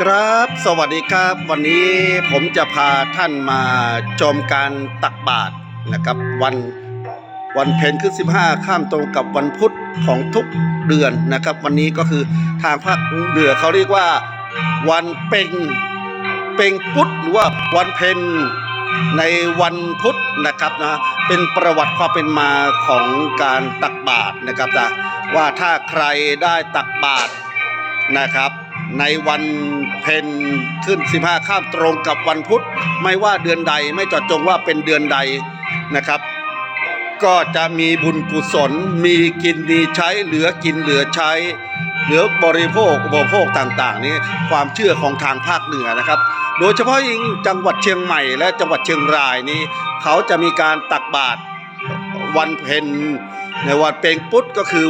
ครับ สวัสดีครับ วันนี้ผมจะพาท่านมาชมการตักบาตรนะครับ วันวันเพ็ญขึ้น 15 ข้ามตรงกับวันพุธของทุกเดือนนะครับ วันนี้ก็คือทางภาคเหนือเขาเรียกว่า วันเป็งเป็งพุธหรือว่าวันเพ็ญในวันพุธนะครับนะเป็นประวัติความเป็นมาของการตักบาตรนะครับนะว่าถ้าใครได้ตักบาตรนะครับ ในวันเพ็ญขึ้น 15 ข้ามตรงกับวันพุธ ไม่ว่าเดือนใดไม่จอดจงว่าเป็นเดือนใดนะครับ ก็จะมีบุญกุศล มีกินมีใช้เหลือกินเหลือใช้ เหลือบริโภคอุปโภคต่าง ๆ นี้ความเชื่อของทางภาคเหนือนะครับ โดยเฉพาะยิ่งจังหวัดเชียงใหม่และจังหวัดเชียงรายนี้ เขาจะมีการตักบาตรวันเพ็ญในวันเป็งพุธก็คือ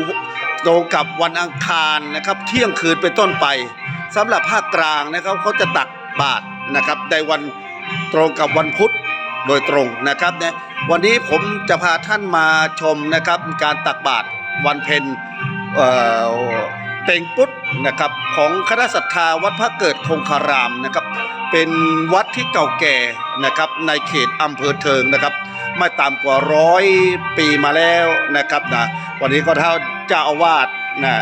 ตรงกับวันอังคารนะครับ เที่ยงคืนเป็นต้นไป สำหรับภาคกลางนะครับเขาจะตักบาตรนะครับในวันตรงกับวันพุธโดยตรงนะครับเนี่ยวันนี้ผมจะพาท่านมาชมนะครับการตักบาตรวันเพ็ญเอ่อเต็งพุธนะครับของคณะศรัทธาวัดพระเกิดคงคารามนะครับเป็นวัดที่เก่าแก่นะครับในเขตอำเภอเทิงนะครับไม่ต่ำกว่าร้อยปีมาแล้วนะครับนะวันนี้ก็เท่าเจ้าอาวาสนะ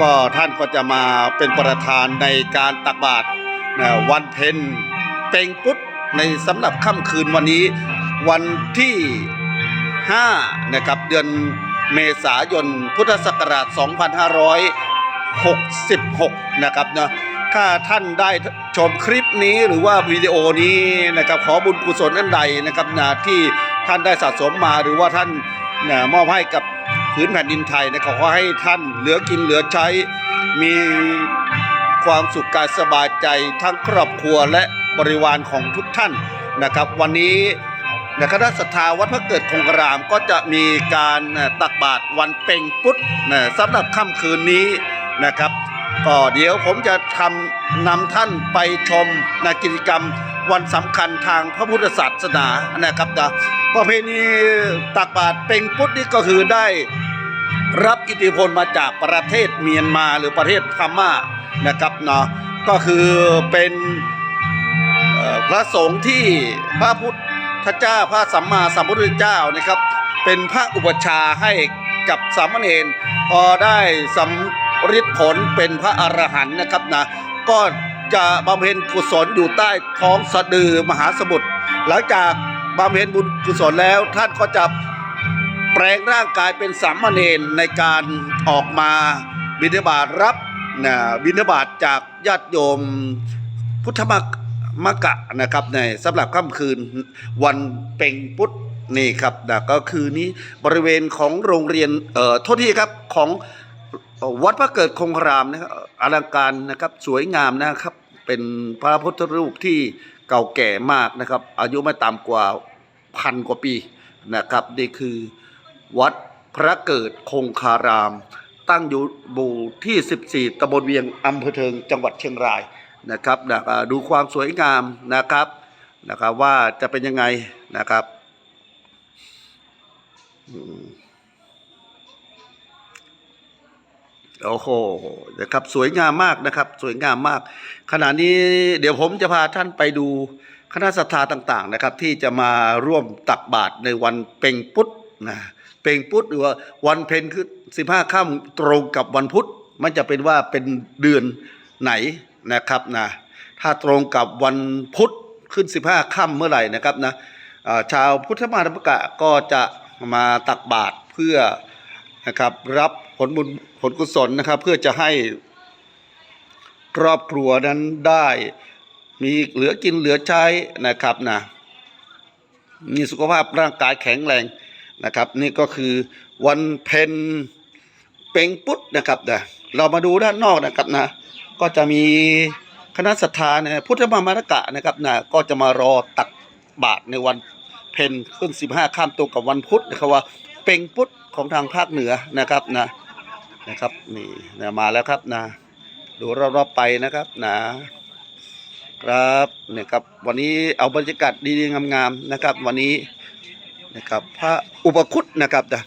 ก็ท่านก็จะมาเป็นประธานในการตักบาตรวันเพ็ญเต็งพุธในสำหรับค่ำคืนวันนี้วันที่ 5 นะครับเดือนเมษายนพุทธศักราช 2566 นะครับนะถ้าท่านได้ชมคลิปนี้หรือว่าวิดีโอนี้นะครับขอบุญกุศลอันใดนะครับนะที่ท่านได้สะสมมาหรือว่าท่านนะมอบให้กับ พื้นแผ่นดินไทยนะขอให้ท่านเหลือกินเหลือใช้ มีความสุขกายสบายใจทั้งครอบครัวและบริวารของทุกท่านนะครับ วันนี้นะคณะศรัทธาวัดพระเกิดคงคารามก็จะมีการตักบาตรวันเป่งพุธนะสำหรับค่ำคืนนี้นะครับก็เดี๋ยวผมจะทำนำท่านไปชมนะกิจกรรม วันสำคัญทางพระพุทธศาสนานะครับนะประเพณีตักบาตรเป่งพุธนี่ก็คือได้รับอิทธิพลมาจากประเทศเมียนมาหรือประเทศพม่านะครับเนาะก็คือเป็นเอ่อพระสงฆ์ที่พระพุทธเจ้าพระสัมมาสัมพุทธเจ้านะครับ เป็นพระอุปชฌาย์ให้กับสามเณรพอได้สำฤทธิ์ผลเป็นพระอรหันต์นะครับนะก็ จะบำเพ็ญกุศลอยู่ใต้ท้องสะดือมหาสมุทรหลังจากบำเพ็ญบุญกุศลแล้วท่านก็จะแปลงร่างกายเป็นสามเณรในการออกมาบิณฑบาตรับนะบิณฑบาตจากญาติโยมพุทธมกมกะนะครับในสำหรับค่ำคืนวันเป่งพุธนี่ครับนะก็คือนี้บริเวณของโรงเรียนเอ่อโทษทีครับของ วัดพระเกิดคงคารามนะครับอลังการนะครับสวยงามนะครับ เป็นพระพุทธรูปที่เก่าแก่มากนะครับ อายุไม่ต่ำกว่าพันกว่าปีนะครับนี่คือวัดพระเกิดคงคาราม ตั้งอยู่หมู่ที่ 14ตำบลเวียงอำเภอเทิงจังหวัดเชียงรายนะครับนะดูความสวยงามนะครับนะครับว่าจะเป็นยังไงนะครับ อืม โอ้โหนะครับสวยงามมากนะครับ สวยงามมาก ขณะนี้เดี๋ยวผมจะพาท่านไปดูคณะศรัทธาต่างๆนะครับ ที่จะมาร่วมตักบาตรในวันเป่งพุธนะเป่งพุธหรือว่าวันเพ็ญคือสิบห้าค่ำตรงกับวันพุธมันจะเป็นว่าเป็นเดือนไหนนะครับนะถ้าตรงกับวันพุธขึ้น 15ค่ำเมื่อไหร่นะครับนะชาวพุทธมารมกะก็จะมาตักบาตรเพื่อ นะครับ รับผลบุญผลกุศลนะครับ เพื่อจะให้ครอบครัวนั้นได้มีเหลือกินเหลือใช้นะครับนะมีสุขภาพร่างกายแข็งแรงนะครับ นี่ก็คือวันเพ็ญเป็งพุทธนะครับนะเรามาดูด้านนอกนะครับนะ ก็จะมีคณะศรัทธาเนี่ยพุทธมามรกะนะครับนะก็จะมารอตักบาตรในวันเพ็ญขึ้น 15 ข้ามตรงกับวันพุธนะครับว่าเป็งพุธ ของทางภาคเหนือนะครับนะนะครับนี่นะมาแล้วครับนะดูรอบๆไปนะครับนะครับเนี่ยครับวันนี้เอาบรรยากาศดีๆงามๆนะครับ วันนี้นะครับพระอุปคุตนะครับนะ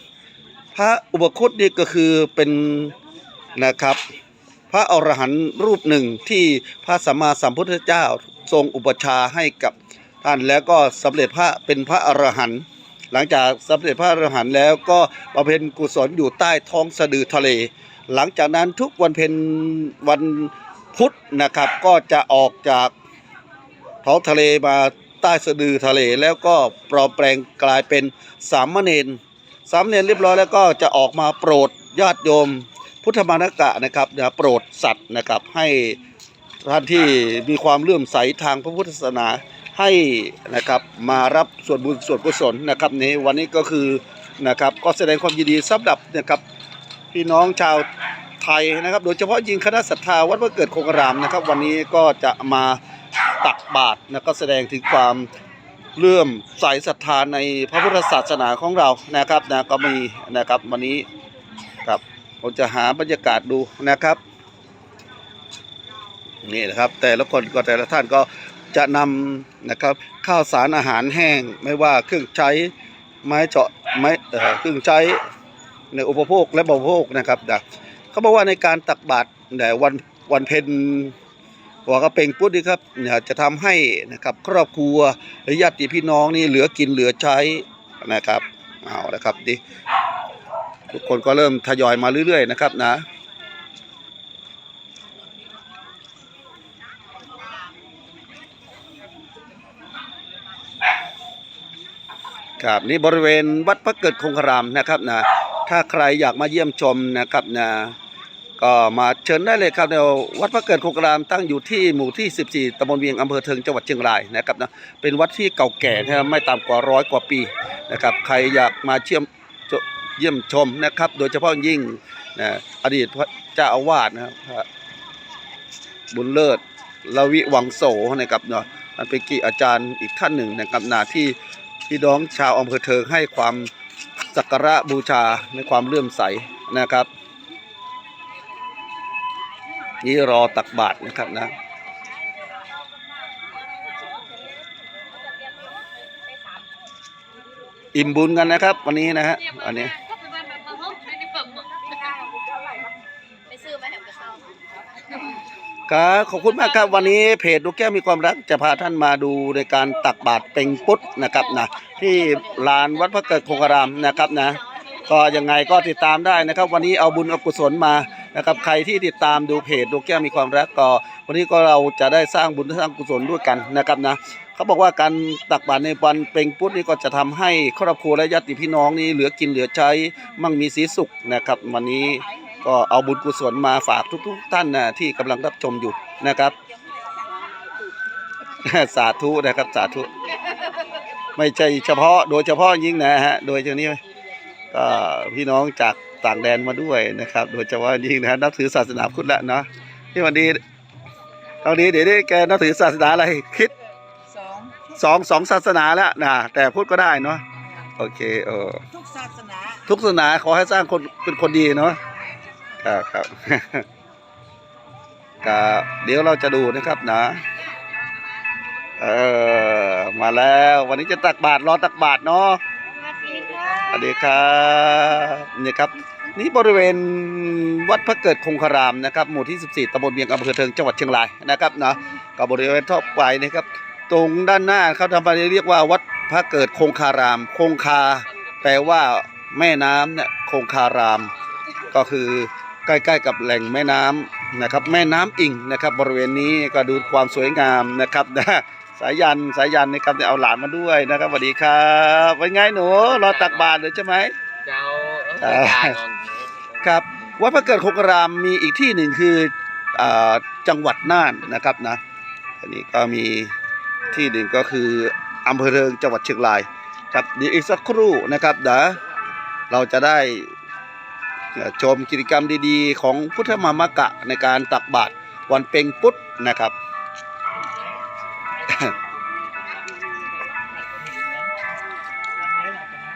พระอุปคุตนี่ก็คือเป็นนะครับ พระอรหันต์รูปหนึ่งที่พระสัมมาสัมพุทธเจ้าทรงอุปชาให้กับท่านแล้วก็สำเร็จพระเป็นพระอรหันต์ หลังจากสำเร็จพระอรหันต์แล้วก็บำเพ็ญกุศลอยู่ใต้ท้องสะดือทะเล หลังจากนั้นทุกวันเพ็ญวันพุธนะครับ ก็จะออกจากท้องทะเลมาใต้สะดือทะเลแล้วก็ปลอมแปลงกลายเป็นสามเณรสามเณรเรียบร้อยแล้วก็จะออกมาโปรดญาติโยม พุทธมานกะนะครับนะโปรดสัตว์นะครับให้ท่านที่มีความเลื่อมใสทางพระพุทธศาสนา ให้นะครับมารับส่วนบุญส่วนกุศลนะครับในวันนี้ก็คือนะครับก็แสดงความยินดีสำหรับนะครับพี่น้องชาวไทยนะครับโดยเฉพาะยิงคณะศรัทธาวัดพระเกิดโคงรามนะครับ วันนี้ก็จะมาตักบาตรนะก็แสดงถึงความเลื่อมใสศรัทธาในพระพุทธศาสนาของเรานะครับนะก็มีนะครับวันนี้ครับผมจะหาบรรยากาศดูนะครับนี่นะครับแต่ละคนก็แต่ละท่านก็ จะนำนะครับข้าวสารอาหารแห้งไม่ว่าเครื่องใช้ไม้เจาะไม้เอ่อเครื่องใช้ในอุปโภคและบริโภคนะครับนะเขาบอกว่าในการตักบาตรแต่วันวันเพ็ญหัวกระเป่งพุทธนี่ครับเนี่ยจะทำให้นะครับครอบครัวหรือญาติพี่น้องนี่เหลือกินเหลือใช้นะครับเอาละครับดิทุกคนก็เริ่มทยอยมาเรื่อยๆนะครับนะ ครับนี่บริเวณวัดพระเกิดคงครามนะครับนะถ้าใครอยากมาเยี่ยมชมนะครับนะก็มาเชิญได้เลยครับเดี๋ยววัดพระเกิดคงครามตั้งอยู่ที่หมู่ที่ 14ตำบลเวียงอำเภอเทิงจังหวัดเชียงรายนะครับนะเป็นวัดที่เก่าแก่นะไม่ต่ำกว่าร้อยกว่าปีนะครับใครอยากมาเชื่อมเยี่ยมชมนะครับ โดยเฉพาะยิ่งนะอดีตพระเจ้าอาวาสนะครับบุญเลิศลวิวังโสนะครับเนาะอันเป็นกีอาจารย์อีกท่านหนึ่งนะครับนาที่ พี่น้องชาวอำเภอเทิงให้ความสักการะบูชาในความเลื่อมใสนะครับ นี่รอตักบาตรนะครับนะอิ่มบุญกันนะครับ วันนี้นะฮะวันนี้ ครับขอบคุณมากครับวันนี้เพจดูแก้วมีความรักจะพาท่านมาดูในการตักบาตรเป็งพุทธนะครับนะที่ลานวัดพระเกิดคงคารามนะครับนะก็ยังไงก็ติดตามได้นะครับ วันนี้เอาบุญเอากุศลมานะครับใครที่ติดตามดูเพจดูแก้วมีความรักก็ วันนี้ก็เราจะได้สร้างบุญสร้างกุศลด้วยกันนะครับนะเขาบอกว่าการตักบาตรในวันเป็งพุทธนี่ก็จะทำให้ครอบครัวและญาติพี่น้องนี่เหลือกินเหลือใช้มั่งมีสีสุขนะครับ วันนี้ ก็เอาบุญกุศลมาฝากทุก ๆ ท่านนะที่กำลังรับชมอยู่นะครับ สาธุนะครับสาธุ ไม่ใช่เฉพาะโดยเฉพาะยิ่งนะฮะโดยเฉพาะนี้ก็พี่น้องจากต่างแดนมาด้วยนะครับ โดยเฉพาะยิ่งนะนับถือศาสนาพุทธละเนาะที่วันนี้ตอนนี้เดี๋ยวนี้แกนับถือศาสนาอะไรคิดสองสองสองศาสนาแล้วนะแต่พูดก็ได้เนาะโอเคเออทุกศาสนา ทุกศาสนาขอให้สร้างคนเป็นคนดีเนาะ ครับครับครับเดี๋ยวเราจะดูนะครับนะเออมาแล้ววันนี้จะตักบาตรรอตักบาตรเนาะสวัสดีครับนี่ครับ นี่บริเวณวัดพระเกิดคงคารามนะครับ หมู่ที่ 14ตำบลเวียงอำเภอเทิงจังหวัดเชียงรายนะครับนะก็บริเวณทั่วไปนะครับ ตรงด้านหน้าเขาทำไปเรียกว่าวัดพระเกิดคงคาราม คงคาแปลว่าแม่น้ำเนี่ยคงคาราม ก็คือ ใกล้ๆกับแหล่งแม่น้ำนะครับแม่น้ำอิงนะครับบริเวณนี้ก็ดูความสวยงามนะครับนะสายยันสายยันนะครับจะเอาหลานมาด้วยนะครับสวัสดีครับเป็นไงหนูรอตักบาตรเลยใช่ไหมเจ้าเอ่อจ่ายก่อนครับวัดพระเกิดโคกรามมีอีกที่หนึ่งคืออาจังหวัดน่านนะครับนะอันนี้ก็มีที่หนึ่งก็คืออำเภอเริงจังหวัดเชียงรายครับเดี๋ยวอีกสักครู่นะครับเดี๋ยวเราจะได้เอ่อ ชมกิจกรรมดีๆ ของพุทธมามกะในการตักบาตรวันเป็งพุธนะครับ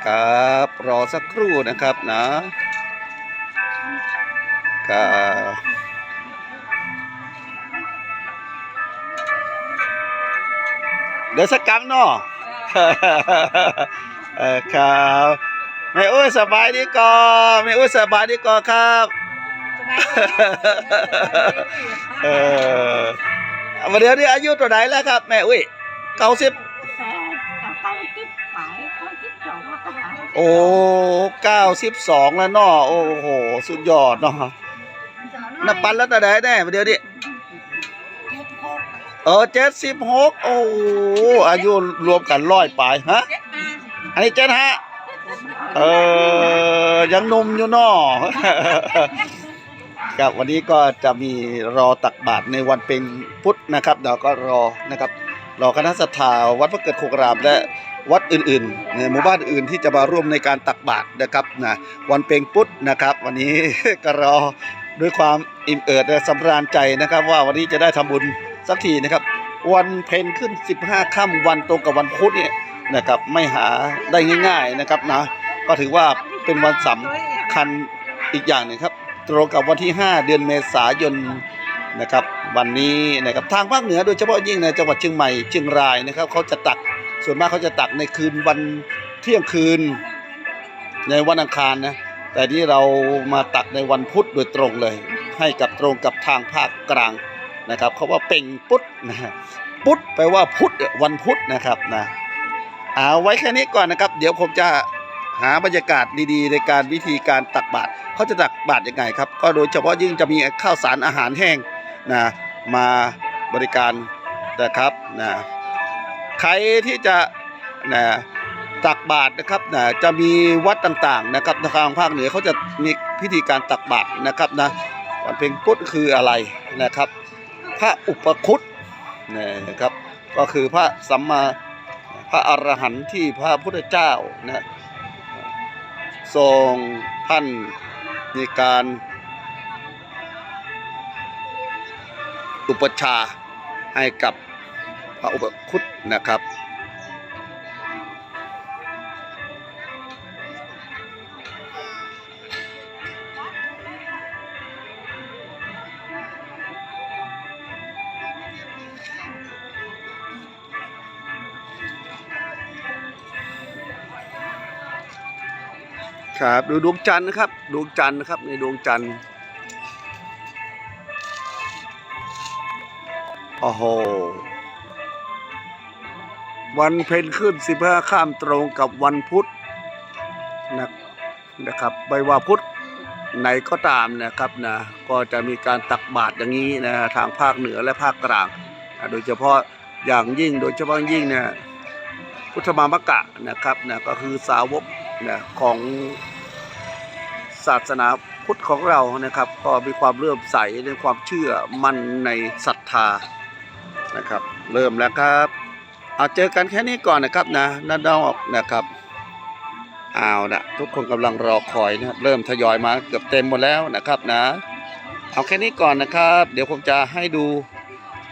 ครับรอสักครู่นะครับนะครับเดี๋ยวสักกังเนาะเออครับ แม่อุ้ยสบายดีก่อนแม่อุ้ยสบายดีก่อนครับสสบายเออมาเดี๋ยวนี้อายุตัวไหนแล้วครับ แม่อุ้ยเก้าสิบเก้าสิบไปเก้าสิบสองก็หาโอ้เก้าสิบสองแล้วเนาะโอ้โห สุดยอดเนาะนับปันแล้วตัวไหนแน่มาเดี๋ยวนี้เจ็ดหกเออเจ็ดสิบหกโอ้โหอายุรวมกันร้อยปลายฮะเจ็ดห้าอันนี้เจ็ดฮะ เออยังหนุ่มอยู่เนาะครับวันนี้ก็จะมีรอตักบาตรในวันเป็นพุธนะครับเราก็รอนะครับ รอคณะศรัทธาวัดพระเกิดโคกรามและวัดอื่นๆในหมู่บ้านอื่นที่จะมาร่วมในการตักบาตรนะครับนะวันเป็งพุธนะครับ วันนี้ก็รอด้วยความอิ่มเอิบและสำราญใจนะครับ ว่าวันนี้จะได้ทำบุญสักทีนะครับ วันเพ็ญขึ้น 15 ค่ำวันตรงกับวันพุธเนี่ยนะครับไม่หาได้ง่าย ๆนะครับนะ ก็ถือว่าเป็นวันสำคัญอีกอย่างหนึ่งครับ ตรงกับวันที่ 5 เดือนเมษายนนะครับวันนี้นะครับทางภาคเหนือโดยเฉพาะยิ่งในจังหวัดเชียงใหม่เชียงรายนะครับเขาจะตักส่วนมากเขาจะตักในคืนวันเที่ยงคืนในวันอังคารนะแต่ที่เรามาตักในวันพุธโดยตรงเลย ให้กับตรงกับทางภาคกลางนะครับเขาว่าเป่งพุธนะฮะพุธแปลว่าพุธวันพุธนะครับนะเอาไว้แค่นี้ก่อนนะครับ เดี๋ยวผมจะ หาบรรยากาศดีๆ ในการวิธีการตักบาตรเขาจะตักบาตรยังไงครับ ก็โดยเฉพาะยิ่งจะมีข้าวสารอาหารแห้งนะมาบริการนะครับนะใครที่จะนะตักบาตรนะครับนะจะมีวัดต่างๆนะครับทางภาคเหนือเขาจะมีพิธีการตักบาตรนะครับนะวันเพ็ญพุธคืออะไรนะครับ พระอุปคุตนะครับ ก็คือพระสัมมาพระอรหันต์ที่พระพุทธเจ้านะ ทรงท่านมีการ อุปชาให้กับพระอุปคุตนะครับ ครับดูดวงจันทร์นะครับ ดวงจันทร์นะครับในดวงจันทร์โอ้โหวันเพ็ญขึ้นสิบห้าข้ามตรงกับวันพุธนะนะครับไม่ว่าพุธไหนก็ตามนะครับนะก็จะมีการตักบาตรอย่างนี้นะทางภาคเหนือและภาคกลางนะโดยเฉพาะอย่างยิ่งโดยเฉพาะยิ่งเนี่ยพุทธมามกะนะครับนะก็คือสาวก นะของศาสนาพุทธของเรานะครับ ก็มีความเลื่อมใสในความเชื่อมั่นในศรัทธานะครับ เริ่มแล้วครับเอาเจอกันแค่นี้ก่อนนะครับนะด้านนอกนะครับเอานะทุกคนกำลังรอคอยนะครับเริ่มทยอยมาเกือบเต็มหมดแล้วนะครับนะ เอาแค่นี้ก่อนนะครับ เดี๋ยวผมจะให้ดู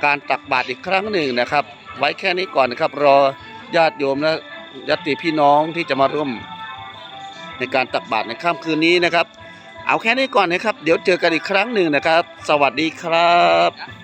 การตักบาตรอีกครั้งหนึ่งนะครับ ไว้แค่นี้ก่อนนะครับ รอญาติโยมและญาติพี่น้องที่จะมาร่วม ในการตักบาตรในค่ำคืนนี้นะครับ เอาแค่นี้ก่อนนะครับ เดี๋ยวเจอกันอีกครั้งหนึ่งนะครับ สวัสดีครับ